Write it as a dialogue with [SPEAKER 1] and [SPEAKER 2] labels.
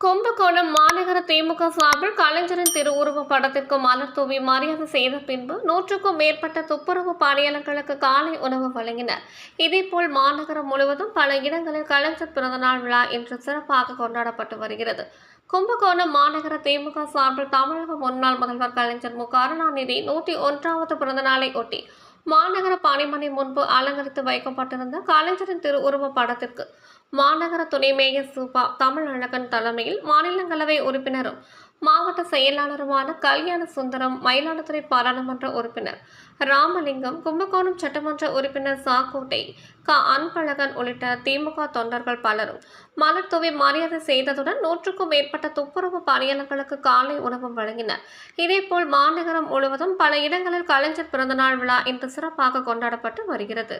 [SPEAKER 1] கும்பகோணம் மாநகர திமுக சார்பில் கலைஞரின் திருவுருவ படத்திற்கு மலர் தூவி மரியாதை செய்த பின்பு நூற்றுக்கும் மேற்பட்ட துப்புரவு பணியாளர்களுக்கு காலை உணவு வழங்கினர். இதேபோல் மாநகரம் முழுவதும் பல இடங்களில் கலைஞர் பிறந்தநாள் விழா இன்று சிறப்பாக கொண்டாடப்பட்டு வருகிறது. கும்பகோணம் மாநகர திமுக சார்பில் தமிழக முன்னாள் முதல்வர் கலைஞர் மு. கருணாநிதி நூற்றி ஒன்றாவது பிறந்தநாளை ஒட்டி மாநகர பாணிமனை முன்பு அலங்கரித்து வைக்கப்பட்டிருந்த கலைஞரின் திருவுருவ படத்திற்கு மாநகர துணை மேயர் சூபா தமிழழகன் தலைமையில் மாநிலங்களவை உறுப்பினரும் மாவட்ட செயலாளருமான கல்யாண சுந்தரம் மயிலாடுதுறை பாராளுமன்ற உறுப்பினர் ராமலிங்கம் கும்பகோணம் சட்டமன்ற உறுப்பினர் சாக்கோட்டை க. அன்பழகன் உள்ளிட்ட திமுக தொண்டர்கள் பலரும் மலர் தூவி மரியாதை செய்ததுடன் நூற்றுக்கும் மேற்பட்ட துப்புரவு பணியாளர்களுக்கு காலை உணவும் வழங்கினர். இதேபோல் மாநகரம் முழுவதும் பல இடங்களில் கலைஞர் பிறந்தநாள் விழா இன்று சிறப்பாக கொண்டாடப்பட்டு வருகிறது.